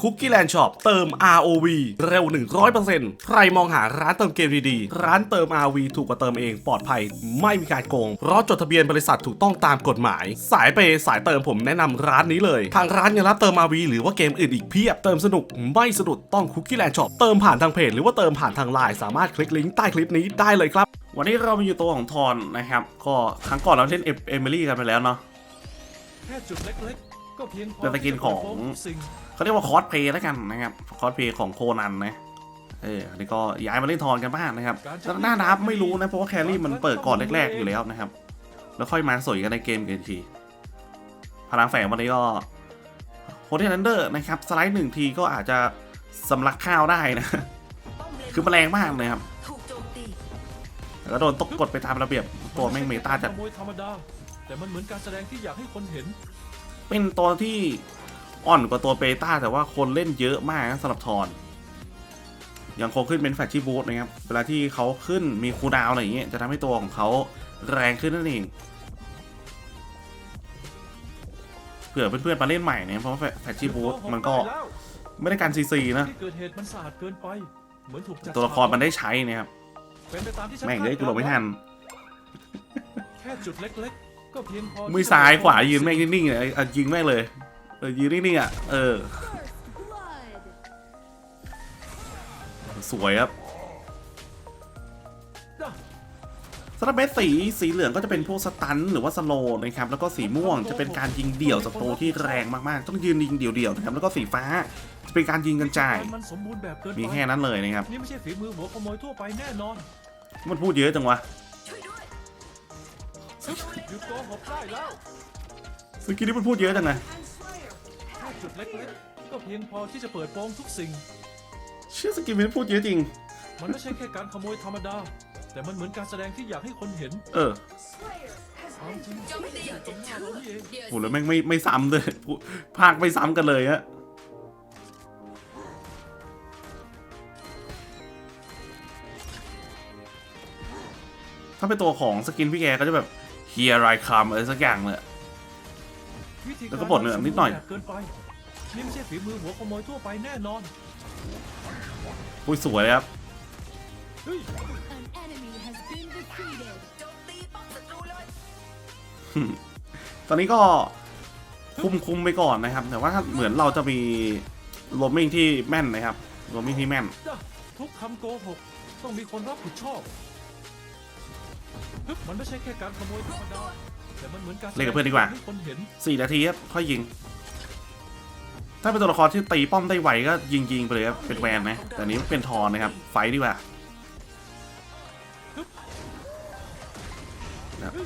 Cookie Land Shop เติม ROV เร็ว 100%ใครมองหาร้านเติมเกมดีๆ ร้านเติม ROV ถูกกว่าเติมเองปลอดภัย ไม่มีการโกง เพราะจดทะเบียนบริษัทถูกต้องตามกฎหมาย สายเปย์สายเติมผมแนะนำร้านนี้เลย ทางร้านยังรับเติม ROV หรือว่าเกมอื่นอีกเพียบ เติมสนุกไม่สะดุดต้อง Cookie Land Shop เติมผ่านทางเพจหรือว่าเติมผ่านทางไลน์สามารถคลิกลิงก์ใต้คลิปนี้ได้เลยครับ วันนี้เรามาอยู่ตัวของทอนนะครับก็ครั้งก่อนเราเล่นเอมิลี่กันไปแล้วเนาะแค่จุดเล็กๆก็เพียงพอเป็นสกินของที่จะ เปิดโปทุกสิ่งเขาเรียกว่าคอสเพลย์แล้วกันนะครับคอสเพลย์ของโคนันนะเอออันนี้ก็ย้ายมาเล่นทอนกันบ้างนะครับแล้วหน้าดับไม่รู้นะเพราะว่าแครี่มันเปิดก่อนแรกๆอยู่แล้วนะครับ แล้วค่อยมาสวยกันในเกมกันอีกทีพลังแฝงวันนี้ก็โฮเทลนันเดอร์นะครับสไลด์หนึ่งทีก็อาจจะสำลักข้าวได้นะ คือมันแรงมากเลยครับถูกโจมตีแต่ก็โดนตกกดไปตามระเบียบตัวแม่งเมตาจัดขโมยธรรมดาแต่มันเหมือนการแสดงที่อยากให้คนเห็น เป็นตัวที่ อ่อนกว่าตัวเบต้าแต่ว่าคนเล่นเยอะมากนะสำหรับทอนยังคงขึ้นเป็นแฟชชี่บูทนะครับ เวลาที่เขาขึ้นมีคูลดาวน์อะไรอย่างเงี้ยจะทำให้ตัวของเขาแรงขึ้นนั่นเองเผื่อเพื่อนๆมาเล่นใหม่เนี่ยเพราะว่าแฟชชี่บูทมันก็ไม่ได้การซีซีนะที่เกิดเหตุมันสะอาดเกินไปเหมือนถูกจัดตัวละครมันได้ใช้เนะครับเป็นไปตามที่ฉันแม่งเลยกูหลบไม่ทันแค่จุดเล็กๆก็เพียงพอมือซ้ายขวายืนแม่งนิ่งๆเลยอะยิงแม่งเลย เออยืนนิ่งๆอะ เออ สวยครับสำหรับเม็ดสีสีเหลืองก็จะเป็นพวกสตันหรือว่าสโลว์นะครับแล้วก็สีม่วงจะเป็นการยิงเดี่ยวศัตรูที่แรงมากๆ ต้องยืนยิงเดี่ยวๆนะครับแล้วก็สีฟ้าจะเป็นการยิงกระจายมันสมบูรณ์แบบเกินไปมีแค่นั้นเลยนะครับนี่ไม่ใช่ฝีมือหัวขโมยทั่วไปแน่นอน มันพูดเยอะจังวะช่วยด้วยหยุดโกหกได้แล้วสกินนี้มันพูดเยอะจังนะแค่ จุดเล็กๆก็เพียงพอที่จะเปิดโปงทุกสิ่ง เชื่อสกินมันพูดเยอะจริง มันไม่ใช่แค่การขโมยธรรมดา แต่มันเหมือนการแสดงที่อยากให้คนเห็นเออความจริงโจมตีอย่างเจ็ดหน้าชื่อเรานี่เองเดี๋ยวโหแล้วแม่งไม่ไม่ซ้ำเลยพูดภาคไม่ซ้ำกันเลยฮะถ้าเป็นตัวของสกินพี่แกก็จะแบบ here I come อะไรสักอย่างเลย วิธีแล้วก็บทเหนือนิดหน่อยเกินไป นี่ไม่ใช่ฝีมือหัวขโมยทั่วไปแน่นอน อุ้ยสวยเลยครับ เฮ้ย An enemy has been defeated. โจมตีป้อมศัตรูเลยตอนนี้ก็คุมคุมไปก่อนนะครับ แต่ว่าถ้าเหมือนเราจะมีโรมมิ่งที่แม่นนะครับโรมมิ่งที่แม่นทุกคำโกหก ต้องมีคนรับผิดชอบฮึบมันไม่ใช่แค่การขโมยธรรมดาแต่มันเหมือนการแสเล่นกับเพื่อนดีกว่า ให้คนเห็นสี่นาทีครับ ค่อยยิง ถ้าเป็นตัวละครที่ตีป้อมได้ไวก็ยิงยิงไปเลยครับเป็นแวนนะแต่นี้เป็นทอนนะครับ ไฟดีกว่า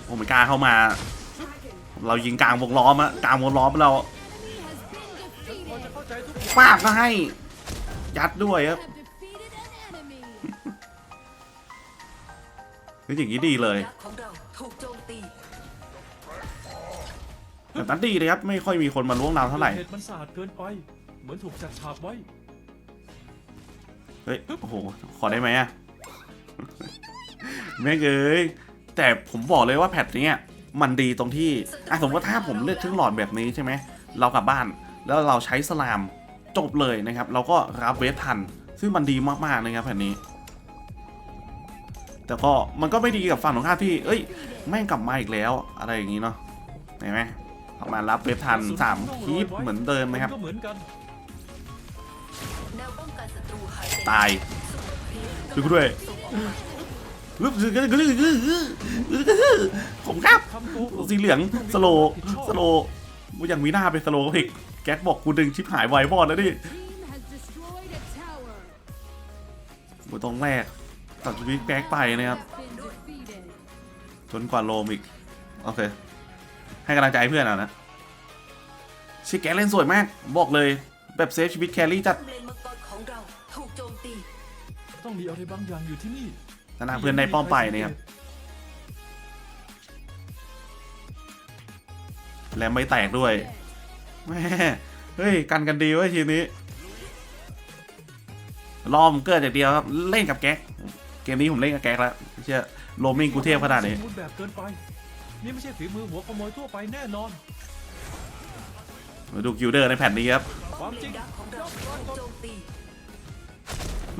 โอเมก้าเข้ามา เรายิงกลางวงล้อมอะกลางวงล้อมเรา He has been พอ defeated. จะเข้ากอย่างป้าบก็ให้ ยัดด้วยครับนี่อย่างนี้ดีเลย แบบนั้นดีเลยครับไม่ค่อยมีคนมาล่วงเราเท่าไหร่เหตุมันสะอาดเกินไป เหมือนถูกจัดฉากไว้ เฮ้ยโอ้โหขอได้ไหมอะแม่งเอ้ยแต่ผมบอกเลยว่าแพทเนี้ยมันดีตรงที่อะสมมติว่าถ้าผมเลือกทึ่งหลอดแบบนี้ใช่ไหมเรากลับบ้านแล้วเราใช้สลามจบเลยนะครับ เราก็รับเวฟทัน ซึ่งมันดีมากๆนะครับแผ่นนี้ แต่ก็มันก็ไม่ดีกับฝั่งของข้ามที่ เอ้ยแม่งกลับมาอีกแล้ว อะไรอย่างนี้เนาะเห็นไหม ออกมารับเวฟทันสามคีปเหมือนเดิมนะครับ ก็เหมือนกันแนวป้องกันศัตรูหายไปตายช่วยกูด้วยรึบผมครับ สีเหลืองสโลสโลว์กูยังมีหน้าเป็นสโลอีกแก๊กบอกกูดึงชิบหายไวบอดแล้วดิ Team has destroyed a tower. กูต้องแรกตัดชีวิตแก๊กไปนะครับ จนกว่าโลมอีก โอเค ให้กำลังใจเพื่อนเอานะชิแก๊กเล่นสวยมาก บอกเลยแบบเซฟชีวิตแครี่จัดป้อมเลนมังกรของเราถูกโจมตีต้องมีอะไรบางอย่างอยู่ที่นี่นานาเพื่อนได้ป้อมไปนะครับ และไม่แตกด้วยแม่เฮ้ย กันกันดีเว้ยทีมนี้รอมเกิดจากเดียวครับ เล่นกับแก๊ก เกมนี้ผมเล่นกับแก๊กแล้วไม่เชื่อโรมมิงกูเทพขนาดนี้ นไปนี่ไม่ใช่ฝีมือหัวขโมยทั่วไปแน่นอน มาดูกิลเดอร์ในแผ่นนี้ครับความจริงดักของเราถูกโจมตี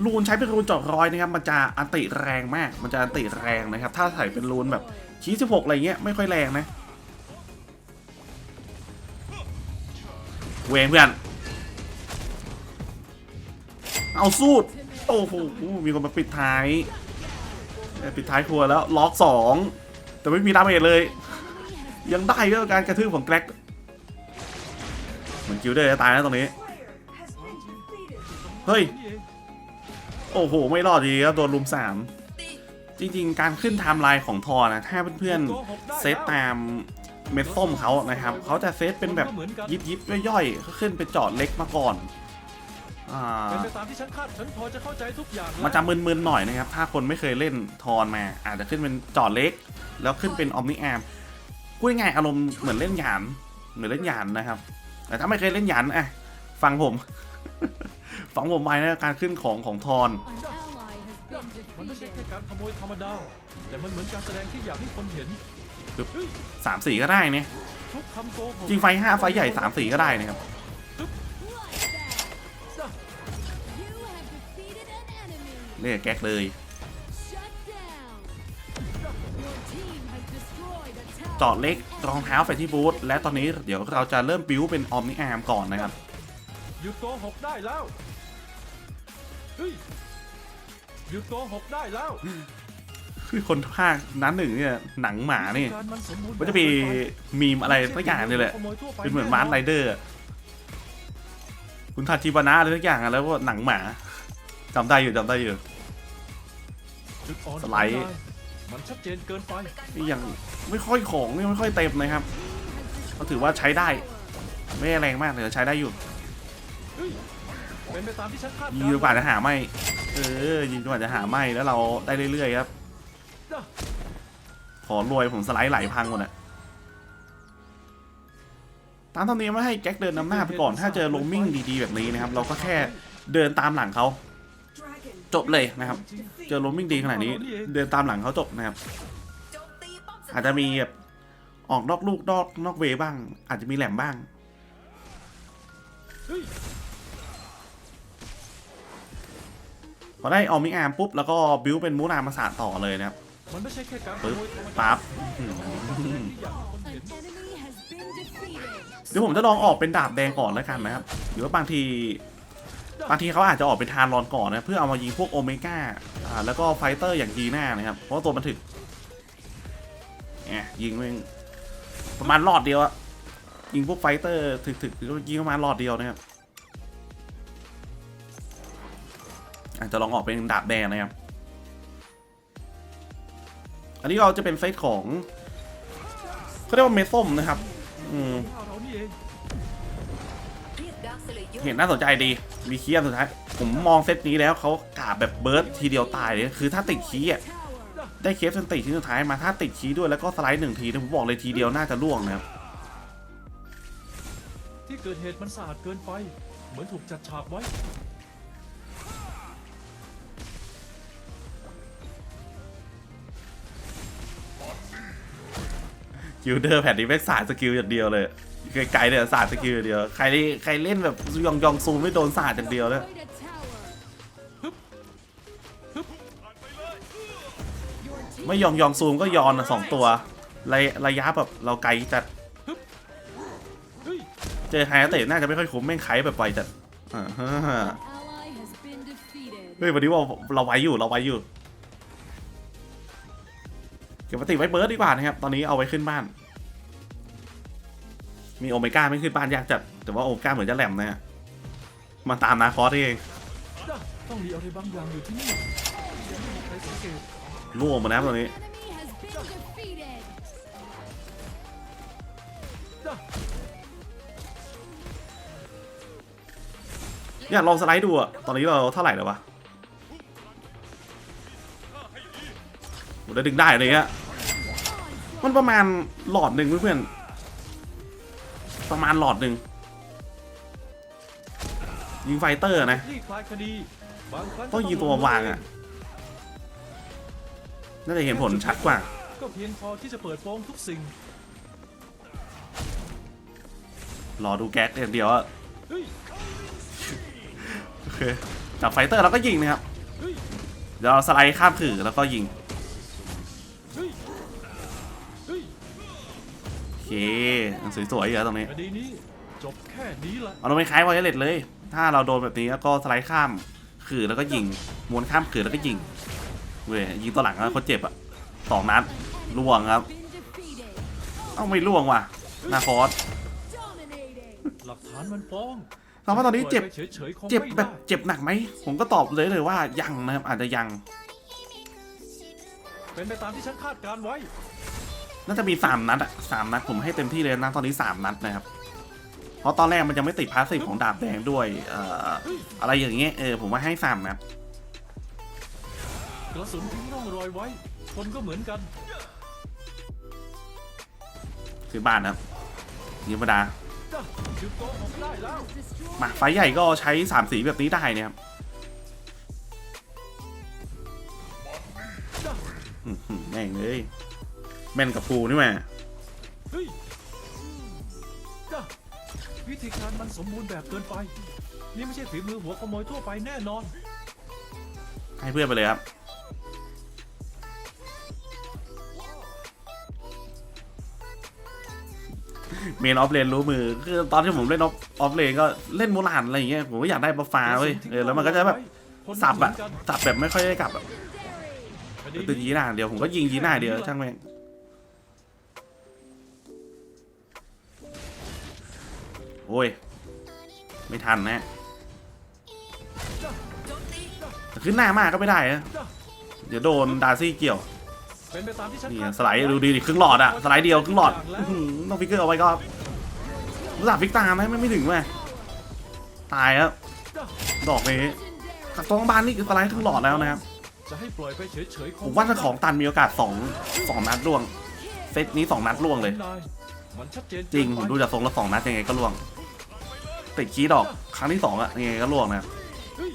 รูนใช้เป็นรูนเจอดรอยนะครับ มันจะอันติแรงมาก มันจะอันติแรงนะครับ ถ้าใส่เป็นรูนแบบคีสิบหกอะไรเงี้ยไม่ค่อยแรงนะเวงเพื่อน เอาสูดโอ้โห มีคนมาปิดท้ายเอ้ยปิดท้ายครัวแล้วล็อกสอง แต่ไม่มีดาเมจเลย ยังได้ก็การกระทืบของแกร็กเหมือนกิลเดอร์จะตายนะตรงนี้ เฮ้ย โอ้โห ไม่รอดดีครับโดนลุมสามจริง ๆ การขึ้นไทม์ไลน์ของทอนะ ถ้าเพื่อนๆเซตตามเม็ดส้มเขานะครับ เขาจะเซตเป็นแบบยิบยิบๆย่อยๆเขาขึ้นเป็นจอดเล็กมาก่อน อ่าเป็นไปตามที่ฉันคาดฉันพอจะเข้าใจทุกอย่างแล้วมันจะมึนๆหน่อยนะครับ ถ้าคนไม่เคยเล่นทอนมา อาจจะขึ้นเป็นจอดเล็ก แล้วขึ้นเป็นออมนิแอมพูดง่ายๆอารมณ์เหมือนเล่นหยานเหมือนเล่นหยานนะครับ แต่ถ้าไม่เคยเล่นหยานอะฟังผม ฟังผมไปนะการขึ้นของของทอน An ally has been มันไม่ใช่ defeated. แค่การขโมยธรรมดาแต่มันเหมือนการแสดงที่อยากให้คนเห็นปึ๊บเฮ้ยสามสี่ก็ได้เนี่ยทุกคำโกหกจริงไฟห้าไฟใหญ่สามสี่ก็ได้นะครับ เรียกแก๊กเลย Shut down. Your team has destroyed a tower. เจาะเล็กรองเท้าไปที่บูธและตอนนี้เดี๋ยวเราจะเริ่มบิวเป็นออมนิอาร์มก่อนนะครับหยุดโกหกได้แล้วเฮ้ยหยุดโกหกได้แล้วคือคนภาคนั้นหนึ่งเนี่ยหนังหมานี่การมันสมบูรณ์มันจะมีมีมอะไรสักอย่างนี่แหละขโมยทั่วไเป็นเหมือนมาร์ไรเดอร์อะคุณทาจิบานะอะไรสักอย่างอะแล้วก็หนังหมาจำได้อยู่จำได้อยู่ จุดอ่อนสไลด์ ของนายมันชัดเจนเกินไป นี่ยังไม่ค่อยของนี่ไม่ค่อยเต็มนะครับ ก็ถือว่าใช้ได้ ไม่แรงมากเลยแต่ใช้ได้อยู่เฮ้ยเป็นไปตามที่ฉันคาดยิกางรจนกว่าจะหาไม่ เออยิงจนกว่าจะหาไม่แล้วเราได้เรื่อยๆครับ ขอรวยผมสไลด์ไหลพังหมดอะตามธรรมเนียมว่าให้แก๊กเดินนำหน้าไปก่อน ถ้าเจอโรมมิ่งดีๆแบบนี้นะครับ เราก็แค่เดินตามหลังเขา จบเลยนะครับ เจอโรมมิ่งดีขนาดนี้ เดินตามหลังเขาจบนะครับโจมตีป้อมศัตรูอาจจะมีแบบออกนอกลูกนอกนอกเวบ้าง อาจจะมีแหลมบ้างเฮ้ยพอได้ออมิอาร์มปุ๊บแล้วก็บิวเป็นมูนามาสาต่อเลยนะครับมันไม่ใช่แค่การขปึ๊บโมยธรรมดาปั๊บที่อยากให้คน An เห็น enemy has been defeated. เดี๋ยวผมจะลองออกเป็นดาบแดงก่อนแล้วกันนะครับหรือว่าบางที บางทีเขาอาจจะออกเป็นทานรอนก่อนนะเพื่อเอามายิงพวกโอเมก้าอ่าแล้วก็ไฟเตอร์อย่างยีน่านะครับ เพราะว่าตัวมันถึกแหมยิงแม่งประมาณหลอดเดียวอะยิงพวกไฟเตอร์ถึกๆก็ยิงประมาณหลอดเดียวนะครับอาจจะลองออกเป็นดาบแดงนะครับ อันนี้เราจะเป็นเซตของเขาเรียกว่าเมส้มนะครับ อืม เรานี่เองเรียกดักสเลเยอร์เห็นน่าสนใจดี มีคีย์อันสุดท้าย ผมมองเซตนี้แล้วเขากาบแบบเบิร์ดทีเดียวตายเลยคือถ้าติดคีย์อะ Tower. ได้เคฟจนติดที่สุดท้ายมาถ้าติดคีย์ด้วยแล้วก็สไลด์หนึ่งทีเนี่ยผมบอกเลยทีเดียวน่าจะล่วงนะครับที่เกิดเหตุมันสะอาดเกินไป เหมือนถูกจัดฉากไว้ กิลเดอร์แผ่นนี้ไม่งสาดสกิลอย่างเดียวเลย ไกลๆเนี่ยสาดสกิลเดียวใครที่ใครเล่นแบบยองยองซูมไม่โดนสาดอย่างเดียวเลยไม่ยองยองซูมก็ยอนอะสองตัวระยะระยะแบบเราไกลจัดเจอไฮเตะน่าจะไม่ค่อยคุ้มแม่งไคแบบไวจัดอ่าฮะ ally has been defeated. เฮ้ยวันนี้ว่าเราไวอยู่เราไวอยู่เก็บปฏิไว้เบิร์ดดีกว่านะครับตอนนี้เอาไว้ขึ้นบ้าน มีโอเมก้าไม่ขึ้นบ้านยากจัด แต่ว่าโอเมก้าเหมือนจะแหลมนะฮะมาตามนาคอสเอง ต้องมีอะไรบางอย่างอยู่ที่นี่ยังไม่มีใครสังเกตล่วงมาแล้วตอนนี้ Enemy has been defeated. เนี่ยลองสไลด์ดูอะตอนนี้เราเท่าไหร่แล้ววะโหได้ดึงได้อะไรเงี้ยมันประมาณหลอดหนึ่งเพื่อนๆ ประมาณหลอดหนึ่งยิงไฟเตอร์นะนี่คลายคดีบางครั้งต้องยิงตัววางอะน่าจะเห็นผลชัดกว่า ก็เพียงพอที่จะเปิดโปงทุกสิ่ง รอดูแก๊สอย่างเดียวอะเฮ้ยเคจับไฟเตอร์แล้วก็ยิงนะครับเฮ้ยเดี๋ยวเราสไลด์ข้ามขื่อแล้วก็ยิง โอเคสวยๆอยู่แล้วตรงนี้คดีนี้จบแค่นี้ละเอาลงไปคล้ายไวเลตเลย ถ้าเราโดนแบบนี้ก็สไลด์ข้ามขื่อแล้วก็ยิงม้วนข้ามขื่อแล้วก็ยิงเว้ยยิงตัวหลังแล้วเขาเจ็บอะสองนัดล่วงครับ Been defeated. เอ้าไม่ล่วงว่ะนาคอส Dominating. หลักฐานมันฟ้องถามว่าตอนนี้เจ็บปล่ยไปเฉยๆคงเจ็บไม่แบบได้เจ็บหนักไหม ผมก็ตอบเลยเลยว่ายังนะครับอาจจะยัง เป็นไปตามที่ฉันคาดการไว้ น่าจะมีสามนัดอะสามนัดผมให้เต็มที่เลยนะตอนนี้สามนัดนะครับ เพราะตอนแรกมันยังไม่ติดพาสซีฟของดาบแดงด้วยเอ่ออะไรอย่างเงี้ยเออผมว่าให้สามนัดกระสุนทิ้งร่องรอยไว้ คนก็เหมือนกัน คือบ้านนะครับธรรมดาจ้ะหยุดโกหกได้แล้ว Destroy. มาไฟใหญ่ก็ใช้สามสีแบบนี้ได้นะครับจ้ะอื้อหือแม่งเลย แม่นกับปูนี่แม่เฮ้ยจ้ะวิธีการมันสมบูรณ์แบบเกินไป นี่ไม่ใช่ฝีมือหัวขโมยทั่วไปแน่นอน ให้เพื่อนไปเลยครับ เมนออฟเลนรู้มือ คือตอนที่ผมเล่นออฟเลนก็เล่นมูลานอะไรอย่างเงี้ยผมก็อยากได้บัฟฟ้าเว้ยเออแล้วมันก็จะแบบสับอะสับแบบไม่ค่อยได้กลับอะคดีเป็นยีหน้าเดียวผมก็ยิงยีหน้าเดียวช่างแม่ง โอ้ย ไม่ทันนะแต่ขึ้นหน้ามากก็ไม่ได้นะเดี๋ยวโดนดาร์ซี่เกี่ยวเป็นไปตามที่ฉันนี่คาสไลด์ดูดีดิครึ่งหลอดอะสไลด์เดียวครึ่งหลอดต้องฟิกเกอร์เอาไว้ก็รู้จักฟิกตามไหมไม่ถึงไหมตายครับดอกนี้ขัดตรงบ้านนี่คือสไลด์ครึ่งหลอดแล้วนะครับผมว่าถ้าของตันมีโอกาสสองสองนัดล่วงเซตนี้สองนัดล่วงเลย จริงผมดูจากทรงแล้วสองนัดยังไงก็ล่วง ติดคีดอกครั้งที่สองอะยังไงก็ล่วงนะยเฮ้ย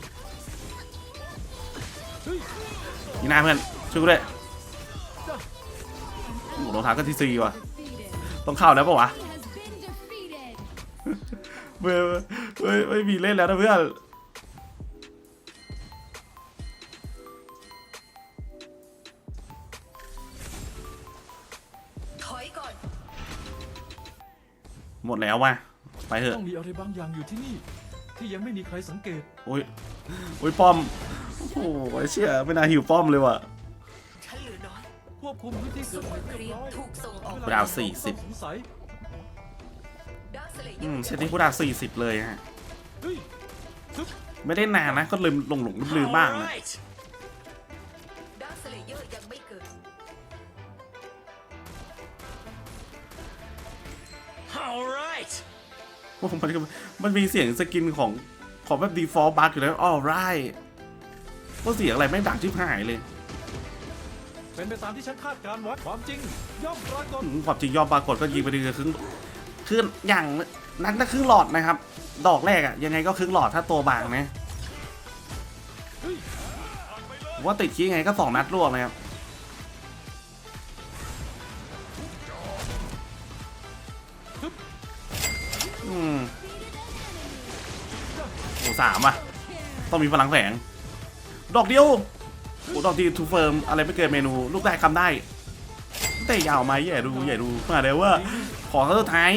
นี่หน้าเพื่อนช่วยกูด้วยโอ้โหรองเท้าก็ที่ซีว่ะต้องเข้าแล้วปะวะ Has been defeated. ไม่ไม่ไม่มีเล่นแล้วนะเพื่อนหมดแล้วว่ะ ไปเถอะต้องมีอะไรบางอย่างอยู่ที่นี่ ที่ยังไม่มีใครสังเกต โอ้ยโอ้ยป้อม โอ้โหเชี่ยไม่น่าหิวป้อมเลยว่ะ ฉันเหลือน้อยควบคุมพื้นที่เกิดเหตุคเรีรียบมร้อยถูกส่งออกดาว40สงสัยดาร์คสเลเยอือมร์เซตนี้กูดาสี่สิบเลยฮะ เฮ้ยซึบไม่ได้นานนะ ก็ลืมหลงหลงลืมลืมบ้างนะด มันมันมีเสียงสกินของของแบบ default bug อยู่แล้วอ๋อไรว่าเสียงอะไรไม่งดังชิบหายเลยเป็นไปตามที่ฉันคาดการณ์ไว้ความจริงย่อมปรากฏอืมความจริงยอมปรากฏก็ยิงไปดีครึ่งครึ่งอย่างนั้นก็ครึ่งหลอดนะครับ ดอกแรกอะยังไงก็ครึ่งหลอดถ้าตัวบางนะเฮ้ยผมว่าติดขี้ยังไงก็สองนัดรวมนะครับ อืมโอ้สามอะ ต้องมีพลังแฝง ดอกเดียวโอ้ดอกที่ทูเฟิร์มอะไรไม่เกินเมนู ลูกได้คำได้ แต่ยาวไหมใหญ่ดูใหญ่ดูมาเดี๋ยวว่า ของสุดท้าย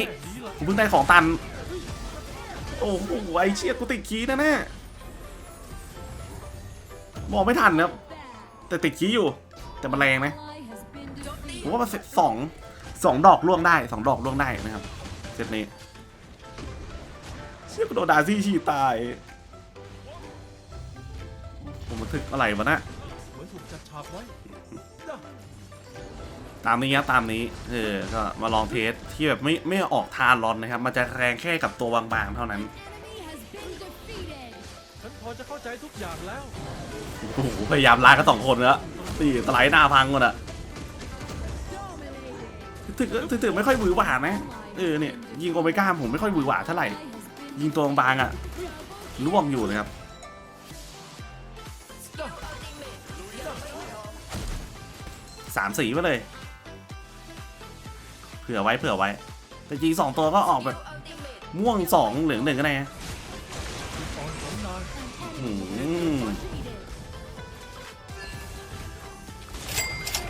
ผมเพิ่งได้ของตัน โอ้โหไอเชี่ยกูติดคีย์แน่แน่ๆมองไม่ทันนะครับ แต่ติดคีย์อยู่ แต่มันแรงนะ Ally has been โจมผมว่ามันเสร็จสองสองดอกล่วงได้สองดอกล่วงได้นะครับเซตนี้ เชี่ยกูโดนดาซี่ฉีดตายผมมันถึกอะไรวะนะเหมือนถูกจัดฉากไว้จ้ะตามนี้ครับตามนี้เออก็มาลองเทสที่แบบไม่ไม่ออกทานร้อนนะครับ มันจะแรงแค่กับตัวบางๆเท่านั้น enemy has been defeated. ฉันพอจะเข้าใจทุกอย่างแล้วโอ้โหพยายามล้างกันสองคนแล้วตีสไลด์หน้าพังหมดอะ Dominated. ถึกถึกถึกไม่ค่อยหวือหวานะเออเนี่ยยิงโอเมก้าผมไม่ค่อยหวือหวาเท่าไหร่ Ally has been ยิงตัวบางๆอะร่วงอยู่นะครับสามสีไปเลย เผื่อไว้เผื่อไว้ แต่จริงสองตัวก็ออกแบบ ม่วงสองเหลืองหนึ่งก็ได้นะจุดอ่อนของ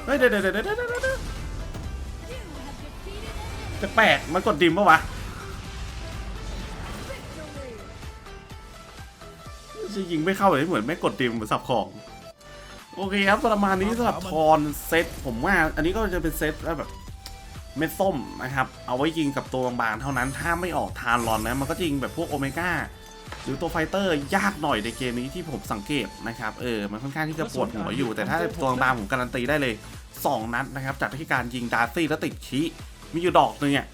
เฮ้ยเดี๋ยวเดี๋ยวเดี๋ยวเดี๋ยวเดี๋ยวเดี๋ยว You have defeated an enemy. แปลกมันกดดิมปะวะ จะยิงไม่เข้าเลยเหมือนไม่กดดิมเหมือนสับของโอเคครับประมาณนี้สำหรับทอนเซตผมว่า อันนี้ก็จะเป็นเซตแบบเม็ดส้มนะครับ เอาไว้ยิงกับตัวบางๆเท่านั้น ถ้าไม่ออกทานรอนนะ มันก็จะยิงแบบพวกโอเมก้าหรือตัวไฟเตอร์ยากหน่อยในเกมนี้ที่ผมสังเกตนะครับ เออ มันค่อนข้างที่จะปวดหัวอยู่ แต่ถ้าตัวบางผมการันตีได้เลย 2 นัดนะครับ จากที่การยิงดาร์ซี่แล้วติดคีมีอยู่ดอกหนึงเนี่ย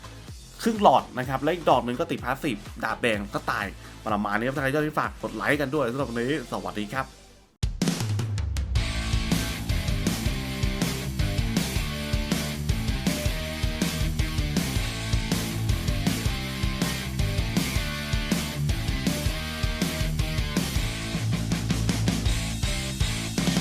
ครึ่งหลอดนะครับ แล้วอีกดอกหนึ่งก็ติดพาสซีฟดาบแดงก็ตายประมาณนี้ครับถ้าใครชอบที่ฝากกดไลค์กันด้วยสำหรับวันนี้สวัสดีครับ